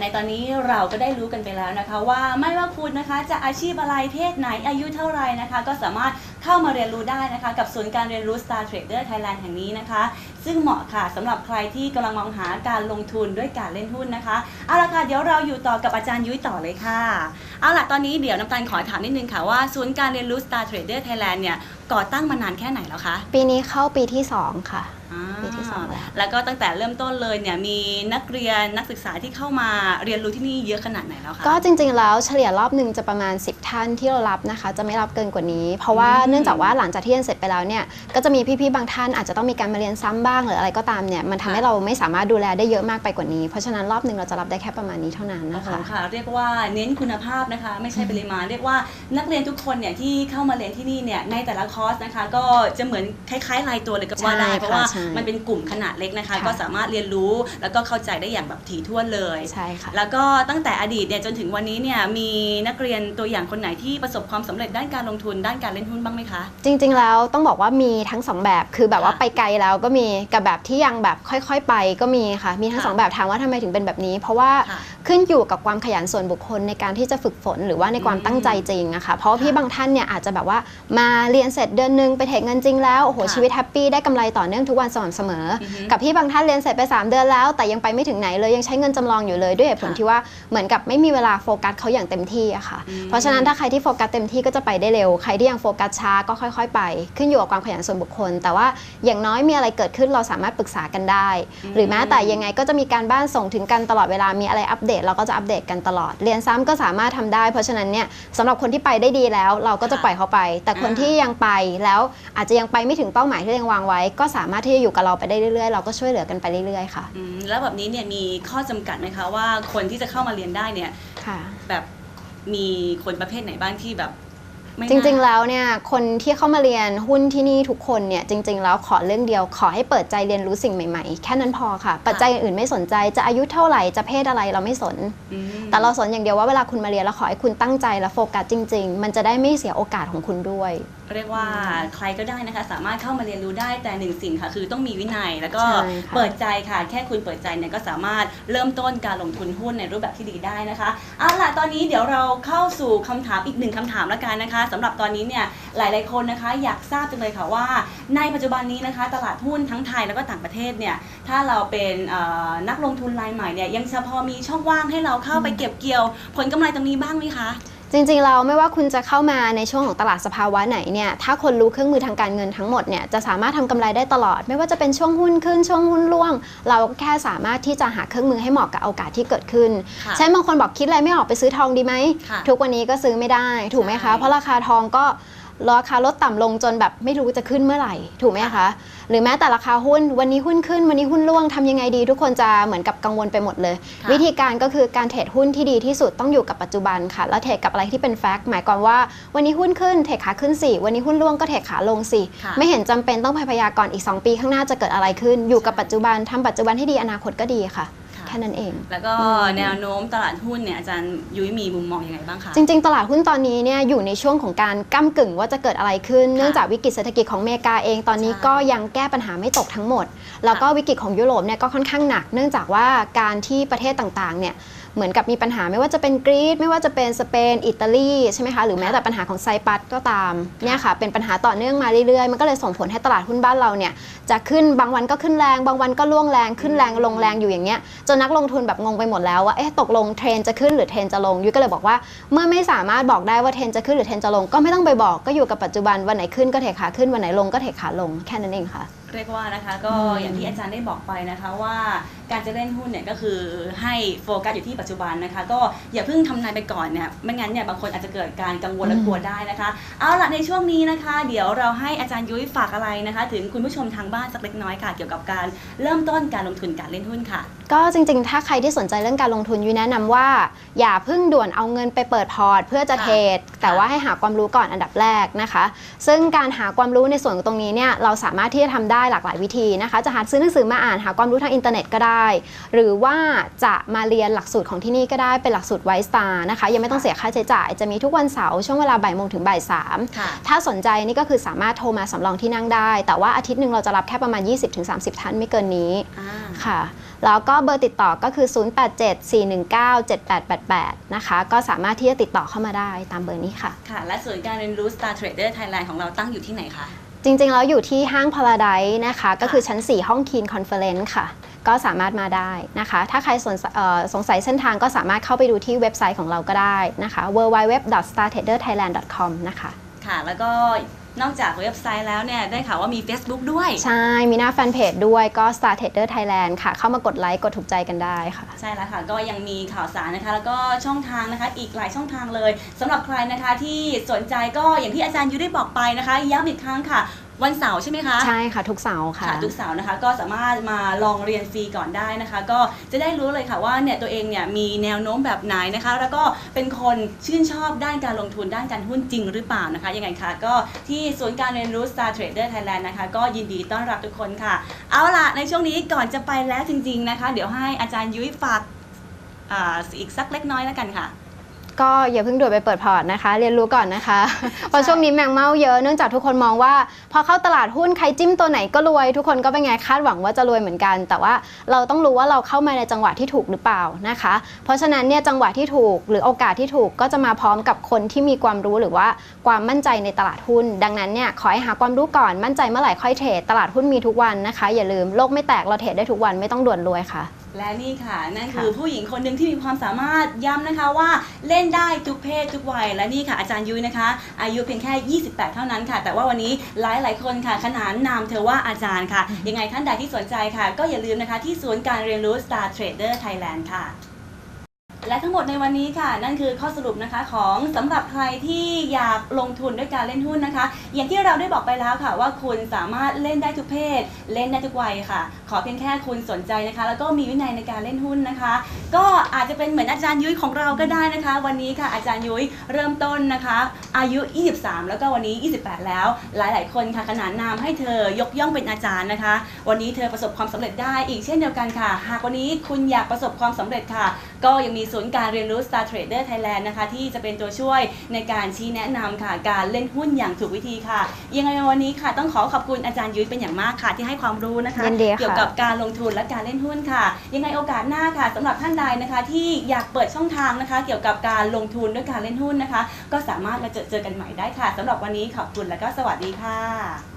ในตอนนี้เราก็ได้รู้กันไปแล้วนะคะ ว่าไม่ว่าคุณนะคะจะอาชีพอะไรเพศไหนอายุเท่าไหรนะคะ ก็สามารถเข้ามาเรียนรู้ได้นะคะ กับศูนย์การเรียนรู้ Star Trader Thailand แห่งนี้นะคะ ซึ่งเหมาะค่ะสำหรับใครที่กำลังมองหาการลงทุนด้วยการเล่นหุ้นนะคะเอาละค่ะเดี๋ยวเราอยู่ต่อกับอาจารย์ยุ้ยต่อเลยค่ะเอาล่ะตอนนี้เดี๋ยวน้ำตาลขอถามนิดนึงค่ะว่าศูนย์การเรียนรู้ Star Trader Thailand เนี่ย ก่อตั้งมานานแค่ไหนแล้วคะปีนี้เข้าปีที่2ค่ะอ่าปีที่สองแล้ว แล้วก็ตั้งแต่เริ่มต้นเลยเนี่ยมีนักเรียนนักศึกษาที่เข้ามาเรียนรู้ที่นี่เยอะขนาดไหนแล้วคะก็จริงๆแล้วเฉลี่ยรอบหนึ่งจะประมาณ 10 ท่านที่เรารับนะคะ จะไม่รับเกินกว่านี้ เพราะว่าอืมเนื่องจากว่าหลังจากที่เรียนเสร็จไปแล้วเนี่ยก็จะมีพี่ๆบางท่านอาจจะต้องมีการมาเรียนซ้ำบ้างหรืออะไรก็ตามเนี่ยมันทำให้เราไม่สามารถดูแลได้เยอะมากไปกว่านี้เพราะฉะนั้นรอบหนึ่งเราจะรับได้แค่ประมาณนี้เท่านั้นโอ้นะโหคะค่ะ เรียกว่าเน้นคุณภาพนะคะ ไม่ใช่ปริมาณ เรียกว่านักเรียนทุกคนเนี่ยที่เข้ามาเรียนที่นี่เนี่ยในแต่ละคอร์สนะคะก็จะเหมือนคล้ายๆรายตัวเลยก็ว่าได้ใช่ค่ะเพราะว่าใช่มันเป็นกลุ่มขนาดเล็กนะคะค่ะก็สามารถเรียนรู้แล้วก็เข้าใจได้อย่างแบบถี่ถ้วนเลยใช่ค่ะแล้วก็ตั้งแต่อดีตเนี่ยจนถึงวันนี้เนี่ยมีนักเรียนตัวอย่างคนไหนที่ประสบความสำเร็จด้านการลงทุนด้านการเล่นหุ้นบ้างไหมคะ จริง ๆ แล้วต้องบอกว่ามีทั้งสองแบบคือแบบว่าค่ะไปไกลแล้วก็มีกับแบบที่ยังแบบค่อย ๆ ไปก็มีค่ะมีทั้งค่ะสองแบบถามว่าทำไมถึงเป็นแบบนี้ เพราะว่าค่ะขึ้นอยู่กับความขยันส่วนบุคคลในการที่จะฝึกฝน หรือว่าในความอืมตั้งใจจริงอะค่ะเพราะว่าพี่ค่ะบางท่านเนี่ยอาจจะแบบว่ามาเรียนเสร็จเดือนหนึงไปเทคเงินจริงแล้วโอ้โหค่ะชีวิตแฮปปี้ได้กำไรต่อเนื่องทุกวันสม่ำเสมอออฮึกับพี่บางท่านเรียนเสร็จไป 3 เดือนแล้ว แต่ยังไปไม่ถึงไหนเลยยังใช้เงินจำลองอยู่เลยด้วยเหตุผลค่ะที่ว่าเหมือนกับไม่มีเวลาโฟกัสเขาอย่างเต็มที่อะค่ะอืมเพราะฉะนั้นถ้าใครที่โฟกัสเต็มที่ก็จะไปได้เร็วใครที่ยังโฟกัสช้าก็ค่อย ๆ ไป ขึ้นอยู่กับความขยันส่วนบุคคล แต่ว่าอย่างน้อยมีอะไรเกิดขึ้นเราสามารถปรึกษากันได้อืมหรือแม้แต่ยังไงก็จะมีการบ้านส่งถึงกันตลอดเวลามีอะไรอัปเดตเราก็จะอัปเดตกันตลอด เรียนซ้ำก็สามารถทำได้ เพราะฉะนั้นเนี่ยสำหรับคนที่ไปได้ดีแล้ว เราก็จะค่ะปล่อยเขาไป แต่คนอ่าที่ยังไปแล้วอาจจะยังไปไม่ถึงเป้าหมายที่ตัวเองวางไว้ ก็สามารถที่จะอยู่กับเราไปได้เรื่อยๆ เราก็ช่วยเหลือกันไปเรื่อยๆค่ะ อืมแล้วแบบนี้เนี่ยมีข้อจำกัดไหมคะว่าคนที่จะเข้ามาเรียนได้เนี่ยค่ะ แบบมีคนประเภทไหนบ้างที่แบบไม่จริงๆน่าแล้วเนี่ยคนที่เข้ามาเรียนหุ้นที่นี่ทุกคนเนี่ยจริง ๆ แล้วขอเรื่องเดียวขอให้เปิดใจเรียนรู้สิ่งใหม่ๆ แค่นั้นพอค่ะ ปัจจัยอื่นๆไม่สนใจจะอายุเท่าไหร่จะเพศอะไรเราไม่สน อืมแต่เราสนอย่างเดียวว่าเวลาคุณมาเรียนแล้วขอให้คุณตั้งใจและโฟกัสจริง ๆ มันจะได้ไม่เสียโอกาสของคุณด้วย เรียกว่าใครก็ได้นะคะ สามารถเข้ามาเรียนรู้ได้แต่หนึ่งสิ่งค่ะ คือต้องมีวินัยแล้วก็ใช่ค่ะ เปิดใจค่ะ แค่คุณเปิดใจเนี่ยก็สามารถเริ่มต้นการลงทุนหุ้นในรูปแบบที่ดีได้นะคะเอาล่ะตอนนี้เดี๋ยวเราเข้าสู่คำถามอีกหนึ่งคำถามแล้วกันนะคะสำหรับตอนนี้เนี่ยหลาย ๆคนนะคะ อยากทราบจังเลยค่ะว่า ในปัจจุบันนี้นะคะ ตลาดหุ้นทั้งไทยแล้วก็ต่างประเทศเนี่ยถ้าเราเป็นเอ่อนักลงทุนรายใหม่เนี่ยยังจะพอมีช่องว่างให้เราเข้าไปเก็บเกี่ยว ผลกำไรตรงนี้บ้างไหมคะ จริงๆเราไม่ว่าคุณจะเข้ามาในช่วงของตลาดสภาวะไหนเนี่ยถ้าคนรู้เครื่องมือทางการเงินทั้งหมดเนี่ยจะสามารถทำกำไรได้ตลอด ไม่ว่าจะเป็นช่วงหุ้นขึ้นช่วงหุ้นร่วง เราก็แค่สามารถที่จะหาเครื่องมือให้เหมาะกับโอกาสที่เกิดขึ้นค่ะใช่บางคนบอกคิดอะไรไม่ออกไปซื้อทองดีไหมค่ะทุกวันนี้ก็ซื้อไม่ได้ถูกไหมใช่คะเพราะราคาทองก็ ราคาลดต่ำลงจนแบบไม่รู้จะขึ้นเมื่อไหร่ ถูกไหมคะ หรือแม้แต่ราคาหุ้น วันนี้หุ้นขึ้น วันนี้หุ้นร่วงทำยังไงดี ทุกคนจะเหมือนกับกังวลไปหมดเลยค่ะวิธีการก็คือการเทรดหุ้นที่ดีที่สุดต้องอยู่กับปัจจุบันค่ะ แล้วเทรดกับอะไรที่เป็นแฟกต์หมายความว่า วันนี้หุ้นขึ้นเทรดขาขึ้นสิวันนี้หุ้นร่วงก็เทรดขาลงสิค่ะไม่เห็นจำเป็นต้องพยากรณ์อีก 2 ปีข้างหน้าจะเกิดอะไรขึ้น อยู่กับปัจจุบันทำปัจจุบันให้ดีอนาคตก็ดีค่ะ ค่ะแค่นั้นเอง แล้วก็อืมแนวโน้มตลาดหุ้นเนี่ยอาจารย์ยุ้ยมีมุมมองยังไงบ้างคะ จริง ๆ ตลาดหุ้นตอนนี้เนี่ยอยู่ในช่วงของการก้ากึ่งว่าจะเกิดอะไรขึ้น เนื่องจากวิกฤตเศรษฐกิจของอเมริกาเองตอนนี้ใช่ก็ยังแก้ปัญหาไม่ตกทั้งหมด แล้วก็วิกฤตของยุโรปเนี่ยก็ค่อนข้างหนัก เนื่องจากว่าการที่ประเทศต่างๆเนี่ย เหมือนกับมีปัญหาไม่ว่าจะเป็นกรีซไม่ว่าจะเป็นสเปนอิตาลีใช่ไหมคะหรือแม้แต่ปัญหาของไซปรัสก็ตามเนี่ยค่ะเป็นปัญหาต่อเนื่องมาเรื่อยๆ มันก็เลยส่งผลให้ตลาดหุ้นบ้านเราเนี่ยจะขึ้นบางวันก็ขึ้นแรง บางวันก็ล่วงแรงขึ้นแรงลงแรงอยู่อย่างเงี้ยจนนักลงทุนแบบงงไปหมดแล้วว่าเอ๊ะตกลงเทรนจะขึ้นหรือเทรนจะลงยุ้ยก็เลยบอกว่า เมื่อไม่สามารถบอกได้ว่าเทรนจะขึ้นหรือเทรนจะลงก็ไม่ต้องไปบอกก็อยู่กับปัจจุบันวันไหนขึ้นก็เทขาขึ้นวันไหนลงก็เทขาลงแค่นั้นเองค่ะเรียกว่านะคะก็อืมอย่างที่อาจารย์ได้บอกไปนะคะว่าการจะเล่นหุ้นเนี่ยก็คือให้โฟกัสอยู่ที่ปัจจุบันนะคะ ก็อย่าเพิ่งทำนายไปก่อนเนี่ยไม่งั้นเนี่ยบางคนอาจจะเกิดการกังวลและกลัวได้นะคะ เอาล่ะในช่วงนี้นะคะ เดี๋ยวเราให้อาจารย์ยุ้ยฝากอะไรนะคะ ถึงคุณผู้ชมทางบ้านสักเล็กน้อยค่ะ เกี่ยวกับการเริ่มต้นการลงทุนการเล่นหุ้นค่ะ ก็จริงๆ ถ้าใครที่สนใจเรื่องการลงทุนยุ้ยแนะนำว่า อย่าเพิ่งด่วนเอาเงินไปเปิดพอร์ต เพื่อจะค่ะ เทรดแต่ว่าให้หาความรู้ก่อนอันดับแรกนะคะ ซึ่งการหาความรู้ในส่วนของตรงนี้เนี่ยเราสามารถที่จะทำได้หลากหลายวิธีนะคะ จะหาซื้อหนังสือมาอ่านหาความรู้ทางอินเทอร์เน็ตก็ได้ หรือว่าจะมาเรียนหลักสูตรของที่นี่ก็ได้เป็นหลักสูตรไวสตาร์นะคะ ยังไม่ต้องเสียค่าใช้จ่าย จะมีทุกวันเสาร์ช่วงเวลาบ่ายโมงถึงบ่ายสามถ้าสนใจนี่ก็คือสามารถโทรมาสำรองที่นั่งได้ แต่ว่าอาทิตย์หนึ่งเราจะรับแค่ประมาณ 20-30 ท่านไม่เกินนี้ค่ะแล้วก็เบอร์ติดต่อก็คือ 0874197888 นะคะ ก็สามารถที่จะติดต่อเข้ามาได้ตามเบอร์นี้ค่ะ ค่ะ และศูนย์การเรียนรู้ Star Trader Thailand ของเราตั้งอยู่ที่ไหนคะ จริงๆ แล้วอยู่ที่ห้างพาราไดนะคะ ก็คือชั้น 4 ห้องคีนคอนเฟอเรนซ์ค่ะ ก็สามารถมาได้นะคะ ถ้าใครสนเอ่อสงสัยเส้นทางก็สามารถเข้าไปดูที่เว็บไซต์ของเราก็ได้นะคะ www.startraderthailand.com นะคะ ค่ะ แล้วก็ นอกจากเว็บไซต์แล้วเนี่ยได้ข่าวว่ามี Facebook ด้วย ใช่ มีหน้าแฟนเพจด้วยก็ Star Trader Thailand ค่ะ เข้ามากดไลค์ กดถูกใจกันได้ค่ะ ใช่แล้วค่ะ ก็ยังมีข่าวสารนะคะ แล้วก็ช่องทางนะคะ อีกหลายช่องทางเลยสำหรับใครนะคะที่สนใจก็อย่างที่อาจารย์ยุได้บอกไปนะคะย้ำอีกครั้งค่ะ วันเสาร์ใช่ไหมคะใช่ค่ะทุกเสาร์ค่ะค่ะ ทุกเสาร์นะคะ ก็สามารถมาลองเรียนฟรีก่อนได้นะคะ ก็จะได้รู้เลยค่ะว่าเนี่ยตัวเองเนี่ยมีแนวโน้มแบบไหนนะคะ แล้วก็เป็นคนชื่นชอบด้านการลงทุนด้านการหุ้นจริงหรือเปล่านะคะยังไงคะก็ที่ศูนย์การเรียนรู้ Star Trader Thailand นะคะ ก็ยินดีต้อนรับทุกคนค่ะ เอาล่ะในช่วงนี้ก่อนจะไปแล้วจริง ๆนะคะ เดี๋ยวให้อาจารย์ยุ้ยฝากอ่าอีกสักเล็กน้อยแล้วกันค่ะ ก็อย่าเพิ่งด่วนไปเปิดพอร์ตนะคะ เรียนรู้ก่อนนะคะ เพราะช่วงนี้แมงเม่าเยอะเนื่องจากทุกคนมองว่า พอเข้าตลาดหุ้นใครจิ้มตัวไหนก็รวย ทุกคนก็เป็นไงคาดหวังว่าจะรวยเหมือนกัน แต่ว่าเราต้องรู้ว่าเราเข้ามาในจังหวะที่ถูกหรือเปล่านะคะ เพราะฉะนั้นเนี่ยจังหวะที่ถูกหรือโอกาสที่ถูกก็จะมาพร้อมกับคนที่มีความรู้หรือว่าความมั่นใจในตลาดหุ้น ดังนั้นเนี่ยขอให้หาความรู้ก่อนมั่นใจเมื่อไหร่ค่อยเทรดตลาดหุ้นมีทุกวันนะคะ อย่าลืมโลกไม่แตกเราเทรดได้ทุกวันไม่ต้องด่วนรวยค่ะ และนี่ค่ะ นั่นคือผู้หญิงคนหนึ่งที่มีความสามารถย้ำนะคะว่าเล่นได้ทุกเพศทุกวัย และนี่ค่ะอาจารย์ยุ้ยนะคะ อายุเพียงแค่ 28 เท่านั้นค่ะ แต่ว่าวันนี้หลายหลายๆคนค่ะ ขนานนามเธอว่าอาจารย์ค่ะ ยังไงท่านใดที่สนใจค่ะ ก็อย่าลืมนะคะที่ศูนย์การเรียนรู้ Star Trader Thailand ค่ะ และทั้งหมดในวันนี้ค่ะ นั่นคือข้อสรุปนะคะของสำหรับใครที่อยากลงทุนด้วยการเล่นหุ้นนะคะ อย่างที่เราได้บอกไปแล้วค่ะ ว่าคุณสามารถเล่นได้ทุกเพศ เล่นได้ทุกวัยค่ะ ขอเพียงแค่คุณสนใจนะคะ แล้วก็มีวินัยในการเล่นหุ้นนะคะ ก็อาจจะเป็นเหมือนอาจารย์ยุ้ยของเราก็ได้นะคะ วันนี้ค่ะอาจารย์ยุ้ยเริ่มต้นนะคะ อายุ 23 แล้วก็วันนี้ 28 แล้ว หลาย ๆ คนค่ะขนานนามให้เธอยกย่องเป็นอาจารย์นะคะ วันนี้เธอประสบความสำเร็จได้อีกเช่นเดียวกันค่ะ หากวันนี้คุณอยากประสบความสำเร็จค่ะ ก็ยังมีศูนย์การเรียนรู้ Star Trader Thailand นะคะ ที่จะเป็นตัวช่วยในการชี้แนะนำค่ะ การเล่นหุ้นอย่างถูกวิธีค่ะ ยังไงวันนี้ค่ะ ต้องขอขอบคุณอาจารย์ยุ้ยเป็นอย่างมากค่ะ ที่ให้ความรู้นะคะ ยินดีค่ะ เกี่ยวกับการลงทุนและการเล่นหุ้นค่ะ ยังไงโอกาสหน้าค่ะสำหรับท่านใดนะคะ ที่อยากเปิดช่องทางนะคะ เกี่ยวกับการลงทุนด้วยการเล่นหุ้นนะคะ ก็สามารถมาเจอเจอกันใหม่ได้ค่ะสำหรับวันนี้ขอบคุณและก็สวัสดีค่ะ